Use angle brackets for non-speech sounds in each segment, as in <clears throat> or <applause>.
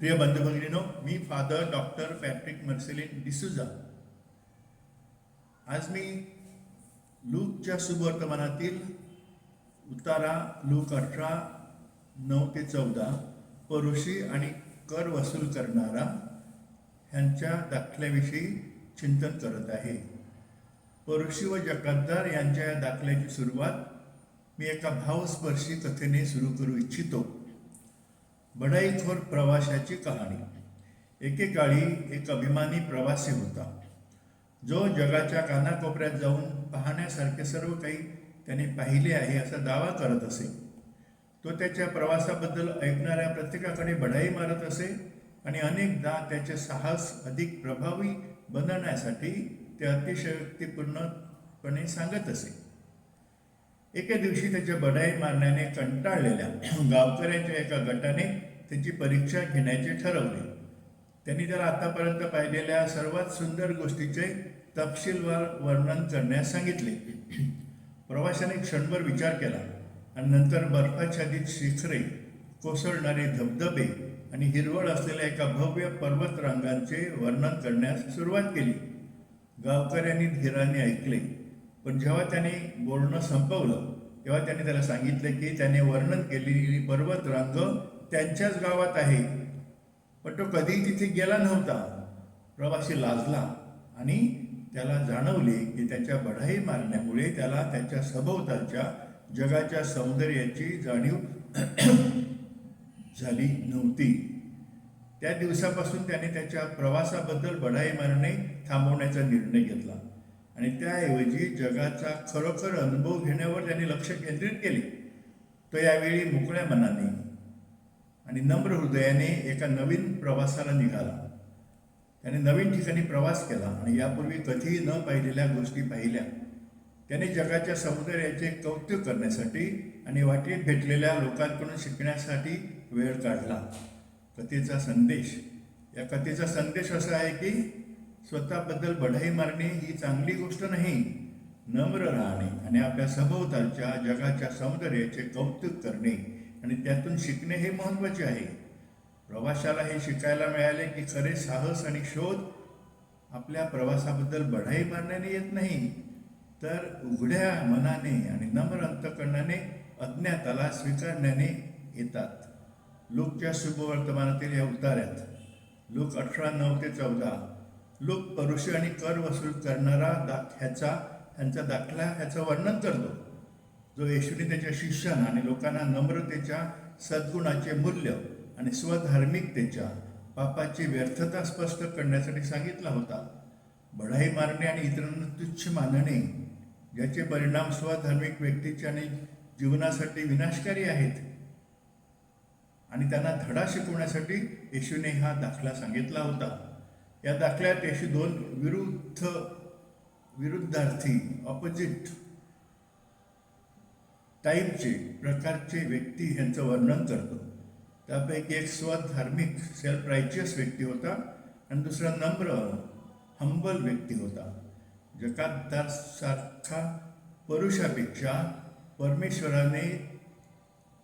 प्रिय बंधुभगिनीनो मी father doctor Patrick Marcelin D'Souza आज मी लूकच्या सुवर्तमानातील उतारा लूक अठरा नऊ ते चौदा परुषी आणि कर वसूल करणारा ह्यांच्या दाखल्याविषयी चिंतन करत आहे. परुषी व जकातदार यांच्या या दाखल्याची सुरुवात मी एका भावस्पर्शी कथेने सुरू करू इच्छितो. बढाईखोर प्रवाशाची कहाणी. एकेकाळी एक अभिमानी प्रवासी होता. जो जगाच्या कानाकोपऱ्यात जाऊन पाहण्यासारखे सर्व काही त्याने पाहिले आहे असा दावा करत असे. तो त्याच्या प्रवासाबद्दल ऐकणाऱ्या प्रत्येकाकडे बढाई मारत असे आणि अनेकदा त्याचे साहस अधिक प्रभावी बनवण्यासाठी ते अतिशयोक्तीपूर्णपणे सांगत असे. एके दिवशी त्याच्या बढाई मारण्याने कंटाळलेल्या गावकऱ्यांच्या एका गटाने त्याची परीक्षा घेण्याचे ठरवले. त्यांनी त्याला आतापर्यंत पाहिलेल्या सर्वात सुंदर गोष्टीचे तपशीलवार वर्णन करण्यास सांगितले. प्रवाशाने क्षणभर विचार केला आणि नंतर बर्फाच्छादित शिखरे कोसळणारे धबधबे आणि हिरवळ असलेल्या एका भव्य पर्वतरांगांचे वर्णन करण्यास सुरुवात केली. गावकऱ्यांनी धीराने ऐकले. पण जेव्हा त्याने बोलणं संपवलं तेव्हा त्याने त्याला सांगितलं की त्याने वर्णन केलेली पर्वतरांग त्यांच्याच गावात आहे. पण तो कधीही तिथे गेला नव्हता. प्रवासी लाजला आणि त्याला जाणवले की त्याच्या बढाई मारण्यामुळे त्याला त्याच्या सभोवतालच्या जगाच्या सौंदर्याची जाणीव <clears throat> झाली नव्हती. त्या दिवसापासून त्याने त्याच्या प्रवासाबद्दल बढाई मारणे थांबवण्याचा निर्णय घेतला. आणि त्याऐवजी जगाचा खरोखर अनुभव घेण्यावर त्यांनी लक्ष केंद्रित केले. तो यावेळी मोकळ्या मनाने आणि नम्र हृदयाने एका नवीन प्रवासाला निघाला. त्याने नवीन ठिकाणी प्रवास केला आणि यापूर्वी कधीही न पाहिलेल्या गोष्टी पाहिल्या. त्याने जगाच्या सौंदर्याचे कौतुक करण्यासाठी आणि वाटेत भेटलेल्या लोकांकडून शिकण्यासाठी वेळ काढला. कथेचा संदेश. या कथेचा संदेश असा आहे की स्वतःबद्दल बढाई मारणे ही चांगली गोष्ट नाही. नम्र राहणे आणि आपल्या सभोवतालच्या जगाच्या सौंदर्याचे कौतुक करणे आणि त्यातून शिकणे हे महत्त्वाचे आहे. प्रवाशाला हे शिकायला मिळाले की खरे साहस आणि शोध आपल्या प्रवासाबद्दल बढाई मारण्याने येत नाही. तर उघड्या मनाने आणि नम्र अंतकरणाने अज्ञाताला स्वीकारण्याने येतात. लोकच्या शुभवर्तमानातील या उतार्यात लोक अठरा नऊ ते चौदा लोक परुष आणि कर वसूल करणारा दा ह्याचा ह्यांचा दाखला ह्याचं वर्णन करतो. जो येशूने त्याच्या शिष्यांना आणि लोकांना नम्रतेच्या सद्गुणाचे मूल्य आणि स्वधार्मिकतेच्या पापाची व्यर्थता स्पष्ट करण्यासाठी सांगितला होता. बढाई मारणे आणि इतरांना तुच्छ मानणे ज्याचे परिणाम स्वधार्मिक व्यक्तीच्या आणि जीवनासाठी विनाशकारी आहेत. आणि त्यांना धडा शिकवण्यासाठी येशूने हा दाखला सांगितला होता. या दाखल्यात अशी दोन विरुद्ध विरुद्धार्थी ऑपोजिट टाईपचे प्रकारचे व्यक्ती यांचं वर्णन करतो. त्यापैकी एक स्वधार्मिक सेल्फ रायचियस व्यक्ती होता आणि दुसरा नम्र हंबल व्यक्ती होता. जगातदारसारखा पुरुषापेक्षा परमेश्वराने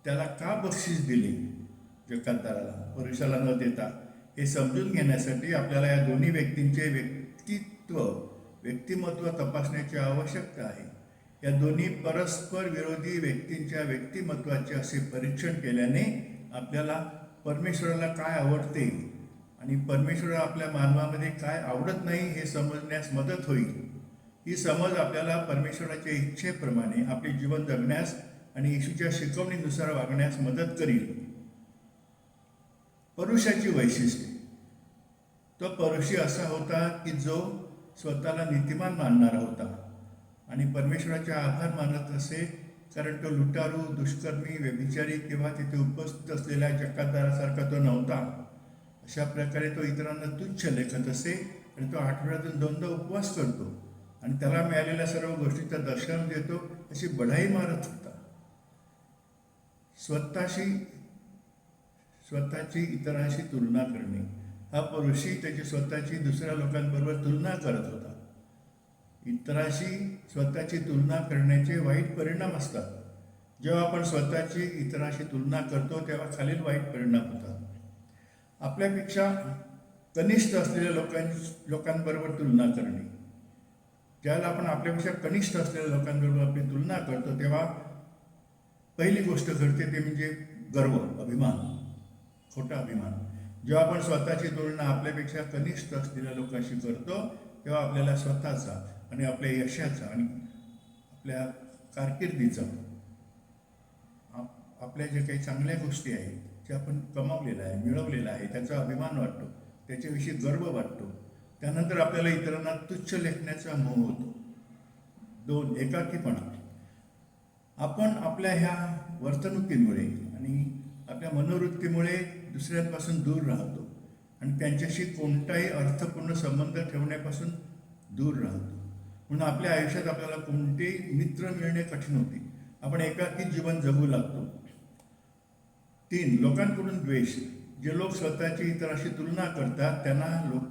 त्याला का बक्षीस दिली? जकातदाराला. पुरुषाला न देता. हे समजून घेण्यासाठी आपल्याला या दोन्ही व्यक्तींचे व्यक्तित्व व्यक्तिमत्व तपासण्याची आवश्यकता आहे. या दोन्ही परस्पर विरोधी व्यक्तींच्या व्यक्तिमत्वाचे असे परीक्षण केल्याने आपल्याला परमेश्वराला काय आवडते आणि परमेश्वर आपल्या मानवामध्ये काय आवडत नाही हे समजण्यास मदत होईल. ही समज आपल्याला परमेश्वराच्या इच्छेप्रमाणे आपले जीवन जगण्यास आणि येशूच्या शिकवणीनुसार वागण्यास मदत करील. परुषाची वैशिष्ट्ये. तो परुषी असा होता की जो स्वतःला नीतिमान मानणारा होता आणि परमेश्वराचे आभार मानत असे कारण तो लुटारू दुष्कर्मी व्यभिचारी किंवा तिथे उपस्थित असलेल्या चक्कादारासारखा तो नव्हता. अशा प्रकारे तो इतरांना तुच्छ लेखत असे आणि तो आठवड्यातून दोनदा उपवास करतो आणि त्याला मिळालेल्या सर्व गोष्टीचं दर्शन देतो अशी बढाई मारत होता. स्वतःशी स्वतःची इतरांशी तुलना करणे. हा पुरुषी त्याची स्वतःची दुसऱ्या लोकांबरोबर तुलना करत होता. इतरांशी स्वतःची तुलना करण्याचे वाईट परिणाम असतात. जेव्हा आपण स्वतःची इतरांशी तुलना करतो तेव्हा खालील वाईट परिणाम होतात. आपल्यापेक्षा कनिष्ठ असलेल्या लोकां लोकांबरोबर तुलना करणे. ज्याला आपण आपल्यापेक्षा कनिष्ठ असलेल्या लोकांबरोबर आपली तुलना करतो तेव्हा पहिली गोष्ट घडते ते म्हणजे गर्व अभिमान. खोटा अभिमान. जेव्हा आपण स्वतःची तुलना आपल्यापेक्षा कनिष्ठ असलेल्या लोकांशी करतो तेव्हा आपल्याला स्वतःचा आणि आपल्या यशाचा आणि आपल्या कारकिर्दीचा आप- आपल्या जे काही चांगल्या गोष्टी आहेत जे आपण कमावलेलं आहे मिळवलेल्या आहे त्याचा अभिमान वाटतो त्याच्याविषयी गर्व वाटतो. त्यानंतर आपल्याला इतरांना तुच्छ लेखण्याचा मोह होतो. दोन एकाकीपणा. आपण आपल्या ह्या वर्तणुकीमुळे आणि आपल्या मनोवृत्तीमुळे दुसऱ्यांपासून दूर राहतो आणि त्यांच्याशी कोणताही अर्थपूर्ण संबंध ठेवण्यापासून दूर राहतो. म्हणून आपल्या आयुष्यात आपल्याला कोणतेही मित्र मिळणे कठीण होते. आपण एकाकी जीवन जगू लागतो. तीन लोकांकडून द्वेष. जे लोक स्वतःची इतरांशी तुलना करतात त्यांना लोक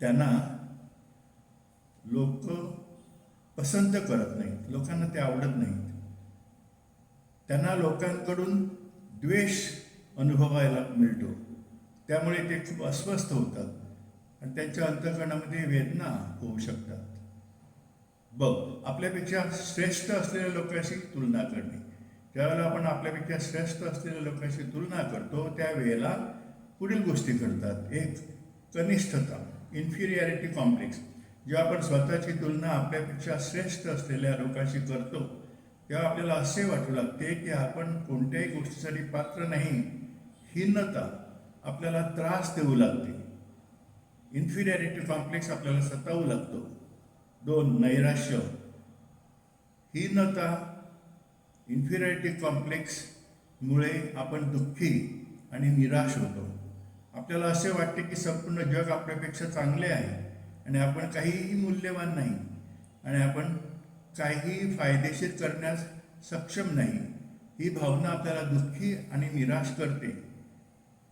त्यांना लोक पसंत करत नाहीत. लोकांना ते आवडत नाहीत. त्यांना लोकांकडून द्वेष अनुभवायला मिळतो. त्यामुळे ते खूप अस्वस्थ होतात आणि त्यांच्या अंतकरणामध्ये वेदना होऊ शकतात. बघ आपल्यापेक्षा श्रेष्ठ असलेल्या लोकांशी तुलना करणे. ज्यावेळेला आपण आपल्यापेक्षा श्रेष्ठ असलेल्या लोकांशी तुलना करतो त्यावेळेला पुढील गोष्टी घडतात. एक कनिष्ठता इन्फिरियरिटी कॉम्प्लेक्स जेव्हा आपण स्वतःची तुलना आपल्यापेक्षा श्रेष्ठ असलेल्या लोकांशी करतो तेव्हा आपल्याला असे वाटू लागते की आपण कोणत्याही गोष्टीसाठी पात्र नाही हीनता आपल्याला त्रास देऊ लागते. इन्फिरियरिटी कॉम्प्लेक्स आपल्याला सतावू लागतो. दोन नैराश्य. हीनता इन्फिरियरिटी कॉम्प्लेक्समुळे आपण दुःखी आणि निराश होतो. आपल्याला असे वाटते की संपूर्ण जग आपल्यापेक्षा चांगले आहे आणि आपण काहीही मूल्यवान नाही आणि आपण काहीही फायदेशीर करण्यास सक्षम नाही. ही भावना आपल्याला दुःखी आणि निराश करते.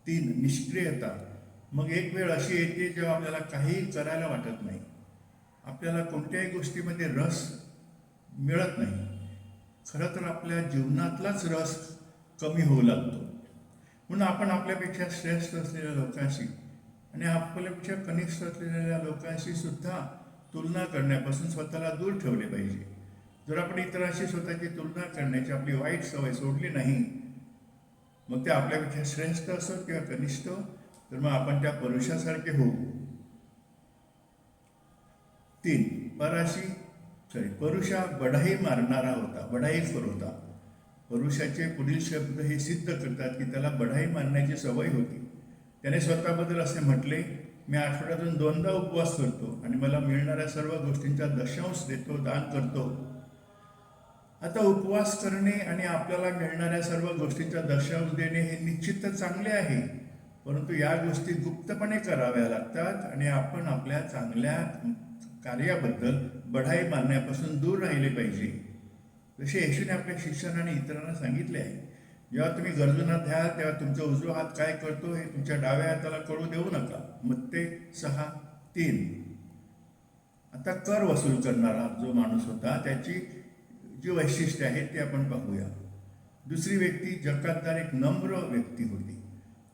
तीन निष्क्रियता. मग एक वेळ अशी येते जेव्हा आपल्याला काहीही करायला वाटत नाही. आपल्याला कोणत्याही गोष्टीमध्ये रस मिळत नाही. खरं तर आपल्या जीवनातलाच रस कमी होऊ लागतो. म्हणून आपण आपल्यापेक्षा श्रेष्ठ असलेल्या लोकांशी आणि आपल्यापेक्षा कनिष्ठ असलेल्या लोकांशी सुद्धा तुलना करण्यापासून स्वतःला दूर ठेवले पाहिजे. जर आपण इतरांशी स्वतःची तुलना करण्याची आपली वाईट सवय सोडली नाही मग ते आपल्यापेक्षा श्रेष्ठ असो किंवा कनिष्ठ तर मग आपण त्या पुरुषासारखे होऊ. तीन पराशी सॉरी परुषा बढाई मारणारा होता बढाईखोर होता. परुषाचे पुढील शब्द हे सिद्ध करतात की त्याला बढाई मारण्याची सवय होती. त्याने स्वतःबद्दल असे म्हटले मी आठवड्यातून दोनदा उपवास करतो आणि मला मिळणाऱ्या सर्व गोष्टींचा दशांश देतो दान करतो. आता उपवास करणे आणि आपल्याला मिळणाऱ्या सर्व गोष्टींचा दशांश देणे हे निश्चितच चांगले आहे. परंतु या गोष्टी गुप्तपणे कराव्या लागतात आणि आपण आपल्या चांगल्या कार्याबद्दल बढाई मारण्यापासून दूर राहिले पाहिजे. जसे येशूने आपल्या शिक्षण आणि इतरांना सांगितले आहे जेव्हा तुम्ही गरजूंना द्याल तेव्हा तुमचा उजवा हात काय करतो हे तुमच्या डाव्या हाताला कळू देऊ नका. मग ते सहा तीन. आता कर वसूल करणारा जो माणूस होता त्याची जी वैशिष्ट्य आहेत ते आपण पाहूया दुसरी व्यक्ती जकातदार एक नम्र व्यक्ती होती.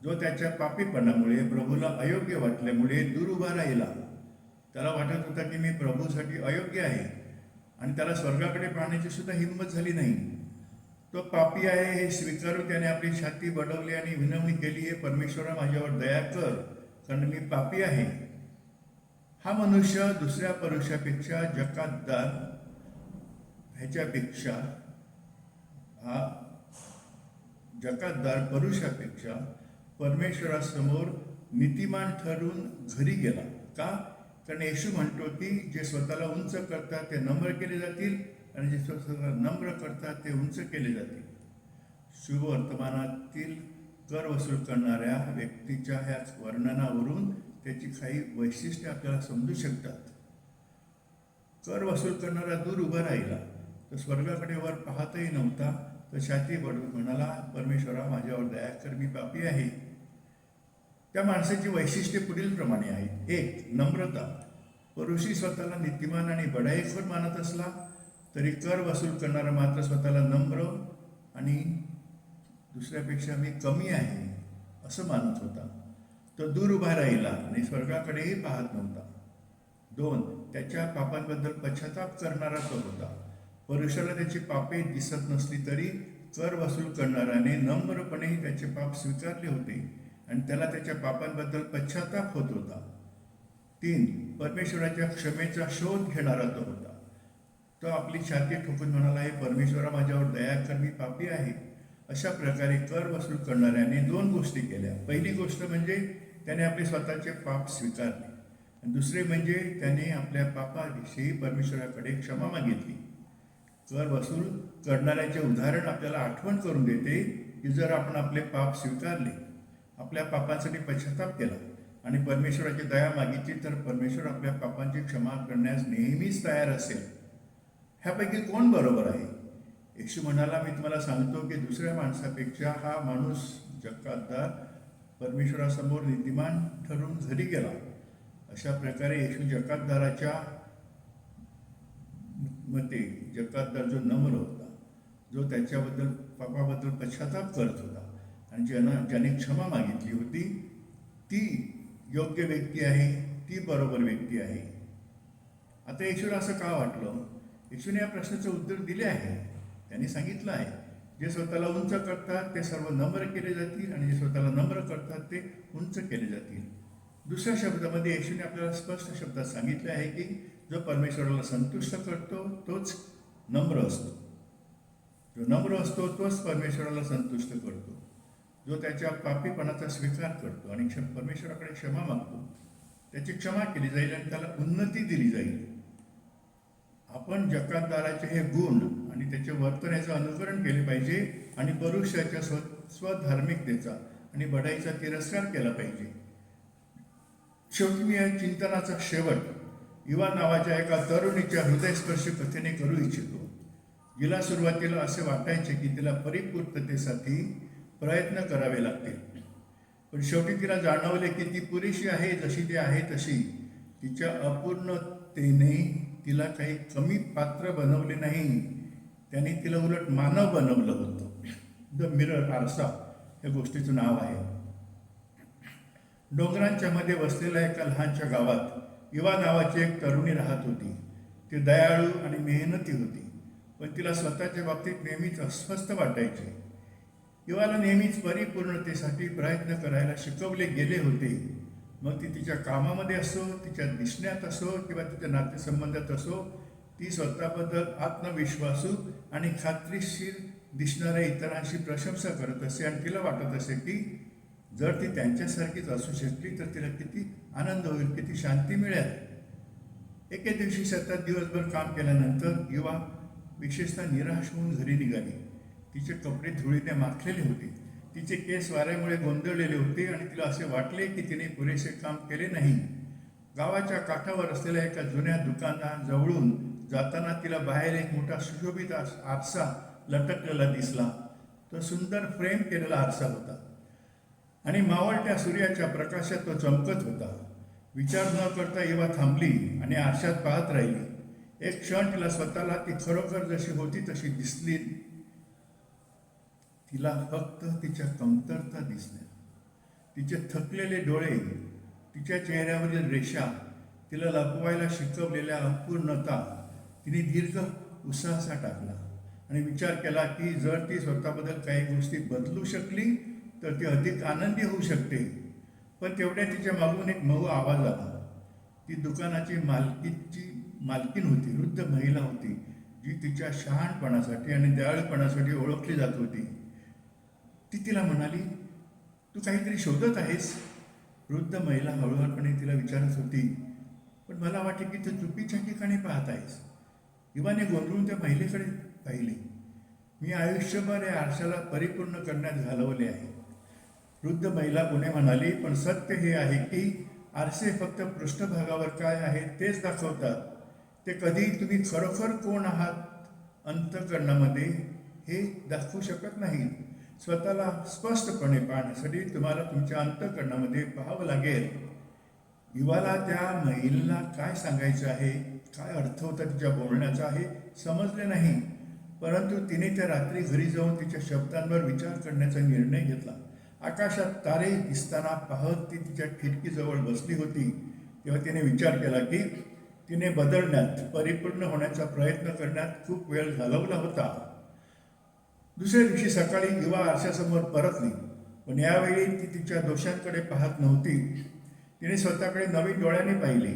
जो त्याच्या पापीपणामुळे प्रभूला अयोग्य वाटल्यामुळे दूर उभा राहिला. त्याला वाटत होता की मी प्रभूसाठी अयोग्य आहे आणि त्याला स्वर्गाकडे पाहण्याची सुद्धा हिंमत झाली नाही. तो पापी आहे हे स्वीकारून त्याने आपली छाती बडवली आणि विनवणी केली हे परमेश्वरा माझ्यावर दया कर कारण मी पापी आहे. हा मनुष्य दुसऱ्या पुरुषापेक्षा जकातदार ह्याच्यापेक्षा हा जकातदार परुषापेक्षा परमेश्वरासमोर नीतिमान ठरून घरी गेला. का? कारण येशू म्हणतो की जे स्वतःला उंच करतात ते नम्र केले जातील आणि जे स्वतःला नम्र करतात ते उंच केले जातील. शुभ वर्तमानातील कर वसूल करणाऱ्या व्यक्तीच्या ह्याच वर्णनावरून त्याची काही वैशिष्ट्ये आपल्याला समजू शकतात. कर वसूल करणारा दूर उभा राहिला. तर स्वर्गाकडे वर पाहतही नव्हता. तर छाती बडवून म्हणाला परमेश्वरा माझ्यावर दया कर मी पापी आहे. त्या माणसाची वैशिष्ट्ये पुढील प्रमाणे आहेत. एक नम्रता. पुरुषी स्वतःला नीतिमान आणि बढाईखोर मानत असला तरी कर वसूल करणारा मात्र स्वतःला नम्र आणि दुसऱ्यापेक्षा मी कमी आहे असं मानत होता. तो दूर उभा राहिला आणि स्वर्गाकडेही पाहत नव्हता. दोन त्याच्या पापांबद्दल पश्चाताप करणारा तो होता. परुषाला त्याची पापे दिसत नसली तरी कर वसूल करणाऱ्याने नम्रपणे त्याचे पाप स्वीकारले होते आणि त्याला त्याच्या पापांबद्दल पश्चाताप होत होता. तीन परमेश्वराच्या क्षमेचा शोध घेणारा तो होता. तो आपली छाती ठोकून म्हणाला हे परमेश्वरा माझ्यावर दया कर मी पापी आहे. अशा प्रकारे कर वसूल करणाऱ्याने दोन गोष्टी केल्या. पहिली गोष्ट म्हणजे त्याने आपले स्वतःचे पाप स्वीकारले. आणि दुसरे म्हणजे त्याने आपल्या पापाविषयी परमेश्वराकडे क्षमा मागितली. कर वसूल करणाऱ्याचे उदाहरण आपल्याला आठवण करून देते की जर आपण आपले पाप स्वीकारले आपल्या पापांसाठी पश्चाताप केला आणि परमेश्वराची दया मागितली तर परमेश्वर आपल्या पापांची क्षमा करण्यास नेहमीच तयार असेल. ह्यापैकी कोण बरोबर आहे? येशू म्हणाला मी तुम्हाला सांगतो की दुसऱ्या माणसापेक्षा हा माणूस जगातदार परमेश्वरासमोर नीतिमान ठरून घरी गेला. अशा प्रकारे येशू जकातदाराच्या मते जकातदार जो नम्र होता जो त्याच्याबद्दल पापाबद्दल पश्चाताप करत होता आणि ज्यानं ज्याने क्षमा मागितली होती ती योग्य व्यक्ती आहे ती बरोबर व्यक्ती आहे. आता येशूला असं का वाटलं? येशूने या प्रश्नाचं उत्तर दिले आहे. त्यांनी सांगितलं आहे जे स्वतःला उंच करतात ते सर्व नम्र केले जातील आणि जे स्वतःला नम्र करतात ते उंच केले जातील. दुसऱ्या शब्दामध्ये येशूने आपल्याला स्पष्ट शब्दात सांगितले आहे की जो परमेश्वराला संतुष्ट करतो तोच नम्र असतो. जो नम्र असतो तोच परमेश्वराला संतुष्ट करतो. जो त्याच्या पापीपणाचा स्वीकार करतो आणि क्ष परमेश्वराकडे क्षमा मागतो त्याची क्षमा केली जाईल आणि त्याला उन्नती दिली जाईल. आपण जकातदाराचे हे गुण आणि त्याचे वर्तन याचं अनुकरण केले पाहिजे आणि परुषाच्या स्व स्वधार्मिकतेचा आणि बढाईचा तिरस्कार केला पाहिजे. शेवटी मी या चिंतनाचा शेवट युवा नावाच्या एका तरुणीच्या हृदयस्पर्शी कथेने करू इच्छितो. जिला सुरुवातीला असे वाटायचे की तिला परिपूर्ततेसाठी प्रयत्न करावे लागतील. पण शेवटी तिला जाणवले की ती पुरेशी आहे जशी ती आहे तशी. तिच्या अपूर्णतेने तिला काही कमी पात्र बनवले नाही. त्याने तिला उलट मानव बनवलं होतं. द मिरर आरसा या गोष्टीचं नाव आहे. डोंगरांच्या मध्ये वसलेल्या एका लहानच्या गावात युवा नावाची एक तरुणी राहत होती. ती दयाळू आणि मेहनती होती. पण तिला स्वतःच्या बाबतीत नेहमीच अस्वस्थ वाटायचे. युवाला नेहमीच परिपूर्णतेसाठी प्रयत्न करायला शिकवले गेले होते. मग ती तिच्या कामामध्ये असो तिच्या दिसण्यात असो किंवा तिच्या नातेसंबंधात असो ती स्वतःबद्दल आत्मविश्वासू आणि खात्रीशीर दिसणाऱ्या इतरांशी प्रशंसा करत असे आणि तिला वाटत असे की जर ती त्यांच्यासारखीच असू शकली तर तिला किती आनंद होईल किती शांती मिळेल. एके दिवशी सतत दिवसभर काम केल्यानंतर युवा विशेषतः निराश होऊन घरी निघाली. तिचे कपडे धुळीने माखलेले होते. तिचे केस वाऱ्यामुळे गोंधळलेले होते आणि तिला असे वाटले की तिने पुरेसे काम केले नाही. गावाच्या काठावर असलेल्या एका जुन्या दुकानाजवळून जाताना तिला बाहेर एक मोठा सुशोभित आरसा लटकलेला दिसला. तो सुंदर फ्रेम केलेला आरसा होता. आणि मावळत्या सूर्याच्या प्रकाशात तो चमकत होता. विचार न करता येवा थांबली आणि आरशात पाहत राहिली. एक क्षण तिला स्वतःला ती खरोखर जशी होती तशी दिसली. तिला फक्त तिच्या कमतरता दिसल्या. तिचे थकलेले डोळे तिच्या चेहऱ्यावरील रेषा तिला लपवायला शिकवलेल्या अपूर्णता तिने दीर्घ उत्साहाचा टाकला. आणि विचार केला की जर ती स्वतःबद्दल काही गोष्टी बदलू शकली तर ती अधिक आनंदी होऊ शकते. पण तेवढ्या तिच्या मागून एक मऊ आवाज आला. ती दुकानाची मालकीची मालकीन होती वृद्ध महिला होती जी तिच्या शहाणपणासाठी आणि दयाळूपणासाठी ओळखली जात होती. ती तिला म्हणाली तू काहीतरी शोधत आहेस? वृद्ध महिला हळूहळपणे तिला विचारत होती पण मला वाटे की तू चुकीच्या ठिकाणी पाहत आहेस. युवाने गोंधळून त्या महिलेकडे पाहिले. मी आयुष्यभर या आरशाला परिपूर्ण करण्यात घालवले आहे. वृद्ध महिला पुणे म्हणाली पण सत्य हे आहे की आरसे फक्त पृष्ठभागावर काय आहे तेच दाखवतात. ते कधी तुम्ही खरोखर कोण आहात अंतकरणामध्ये हे दाखवू शकत नाही. स्वतःला स्पष्टपणे पाहण्यासाठी तुम्हाला तुमच्या अंतकरणामध्ये पाहावं लागेल. युवाला त्या महिलेला काय सांगायचं आहे? काय अर्थ होता तिच्या बोलण्याचा हे समजले नाही. परंतु तिने त्या रात्री घरी जाऊन तिच्या शब्दांवर विचार करण्याचा निर्णय घेतला. आकाशात तारे दिसताना पाहत ती तिच्या खिडकीजवळ बसली होती. तेव्हा तिने विचार केला की तिने बदलण्यात परिपूर्ण होण्याचा प्रयत्न करण्यात खूप वेळ घालवला होता. दुसऱ्या दिवशी सकाळी युवा आरशासमोर परतली. पण यावेळी ती तिच्या दोषांकडे पाहत नव्हती. तिने स्वतःकडे नवीन डोळ्याने पाहिले.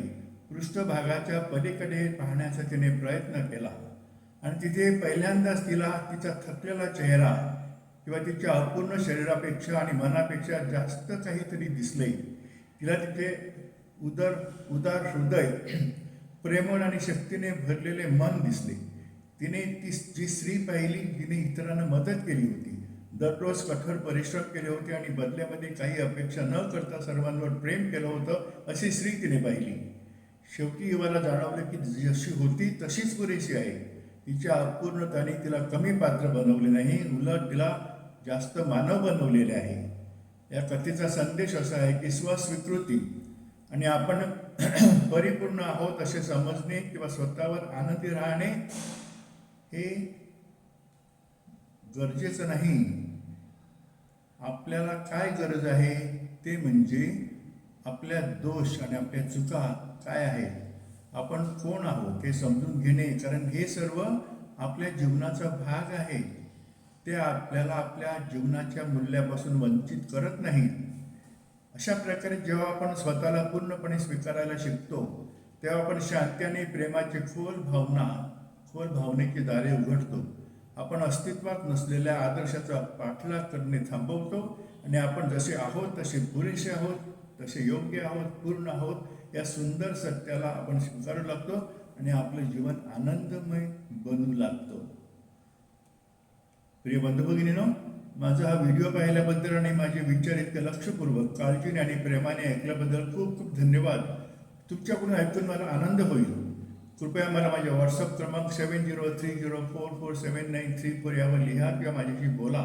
पृष्ठभागाच्या पलीकडे पाहण्याचा तिने प्रयत्न केला. आणि तिथे पहिल्यांदाच तिला तिचा थकलेला चेहरा किंवा तिच्या अपूर्ण शरीरापेक्षा आणि मनापेक्षा जास्त काहीतरी दिसले तिला तिचे उदर उदार हृदय <clears throat> प्रेमळ आणि शक्तीने भरलेले मन दिसले. तिने ती जी स्त्री पाहिली तिने इतरांना मदत केली होती. दररोज कठोर परिश्रम केले होते आणि बदल्यामध्ये काही अपेक्षा न करता सर्वांवर प्रेम केलं होतं अशी स्त्री तिने पाहिली. शेवटी युवाला जाणवलं की जशी होती तशीच पुरेशी आहे. तिच्या अपूर्णताने तिला कमी पात्र बनवले नाही. उलट तिला जास्त मानव बनवलेले आहे. या कथेचा संदेश असा आहे की स्वस्वीकृती आणि आपण <clears throat> परिपूर्ण आहोत असे समजणे किंवा स्वतःवर आनंदी राहणे हे गरजेचं नाही. आपल्याला काय गरज आहे ते म्हणजे आपल्या दोष आणि आपल्या चुका काय आहेत आपण कोण आहोत हे समजून घेणे. कारण हे सर्व आपल्या जीवनाचा भाग आहे. ते आपल्याला आपल्या जीवनाच्या मूल्यापासून वंचित करत नाहीत. अशा प्रकारे जेव्हा आपण स्वतःला पूर्णपणे स्वीकारायला शिकतो तेव्हा आपण शांतीने प्रेमाची खोल भावना खोल भावनेची दारे उघडतो. आपण अस्तित्वात नसलेल्या आदर्शाचा पाठलाग करणे थांबवतो आणि आपण जसे आहोत तसे पुरेसे आहोत तसे योग्य आहोत पूर्ण आहोत या सुंदर सत्याला आपण स्वीकारू लागतो आणि आपलं जीवन आनंदमय बनू लागतो. प्रिय बंधुभगिनीनो माझा हा व्हिडिओ पाहिल्याबद्दल आणि माझे विचार इतके लक्षपूर्वक काळजीने आणि प्रेमाने ऐकल्याबद्दल खूप खूप धन्यवाद. तुमच्याकडून ऐकून मला आनंद होईल. कृपया मला माझ्या व्हॉट्सअप क्रमांक seven zero three zero four four seven nine three four यावर लिहा किंवा माझ्याशी बोला.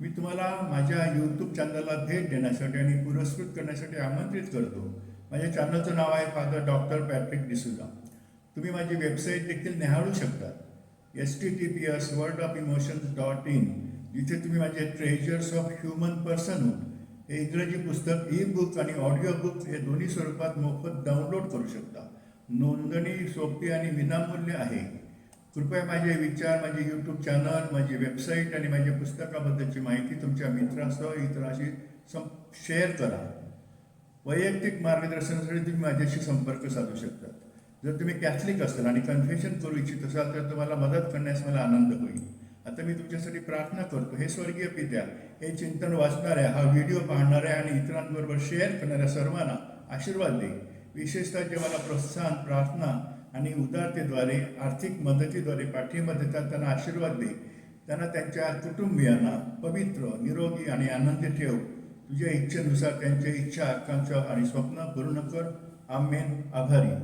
मी तुम्हाला माझ्या यूट्यूब चॅनलला भेट देण्यासाठी आणि पुरस्कृत करण्यासाठी आमंत्रित करतो. माझ्या चॅनलचं नाव आहे फादर डॉक्टर पॅट्रिक डिसुजा तुम्ही माझी वेबसाईट देखील निहाळू शकता. S T T P S world of emotions dot in जिथे तुम्ही माझे ट्रेजर्स ऑफ ह्युमन पर्सनहूड हे इंग्रजी पुस्तक ई बुक आणि ऑडिओ बुक हे दोन्ही स्वरूपात मोफत डाउनलोड करू शकता. नोंदणी सोपी आणि विनामूल्य आहे. कृपया माझे विचार माझे यूट्यूब चॅनल माझी वेबसाईट आणि माझ्या पुस्तकाबद्दलची माहिती तुमच्या मित्रासह इतरांशी सं शेअर करा. वैयक्तिक मार्गदर्शनासाठी तुम्ही माझ्याशी संपर्क साधू शकता. जर तुम्ही कॅथलिक असाल आणि कन्फेशन करू इच्छित असाल तर तुम्हाला मदत करण्यास मला आनंद होईल. आता मी तुमच्यासाठी प्रार्थना करतो. हे स्वर्गीय पित्या हे चिंतन वाचणाऱ्या हा व्हिडिओ पाहणाऱ्या आणि इतरांबरोबर शेअर करणाऱ्या सर्वांना आशीर्वाद दे. विशेषतः जे मला प्रोत्साहन प्रार्थना आणि उदारतेद्वारे आर्थिक मदतीद्वारे पाठिंबा देतात त्यांना आशीर्वाद दे. त्यांना त्यांच्या कुटुंबियांना पवित्र निरोगी आणि आनंदी ठेव. तुझ्या इच्छेनुसार त्यांच्या इच्छा आकांक्षा आणि स्वप्न पूर्ण कर. आम्ही आभारी.